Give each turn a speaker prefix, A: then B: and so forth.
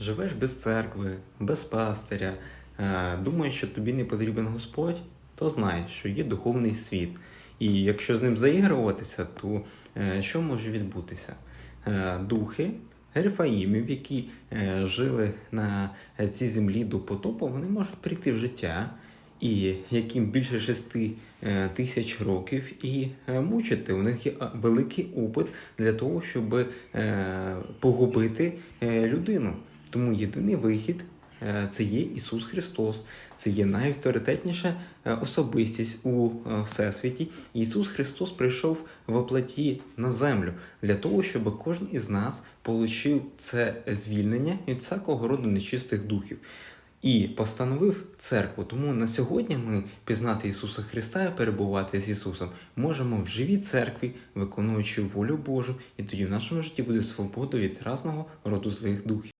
A: живеш без церкви, без пастиря, е, думаєш, що тобі не потрібен Господь, то знай, що є духовний світ. І якщо з ним заігруватися, то е, що може відбутися? Е, Духи Герфаїмів, які жили на цій землі до потопу, вони можуть прийти в життя, і яким більше шести тисяч років, і мучити. У них є великий опит для того, щоб погубити людину. Тому єдиний вихід е, це є Ісус Христос, це є найавторитетніша е, особистість у е, всесвіті. Ісус Христос прийшов в оплаті на землю для того, щоб кожен із нас отримав це звільнення від всякого роду нечистих духів. І постановив церкву. Тому на сьогодні ми пізнати Ісуса Христа і перебувати з Ісусом можемо в живій церкві, виконуючи волю Божу, і тоді в нашому житті буде свобода від різного роду злих духів.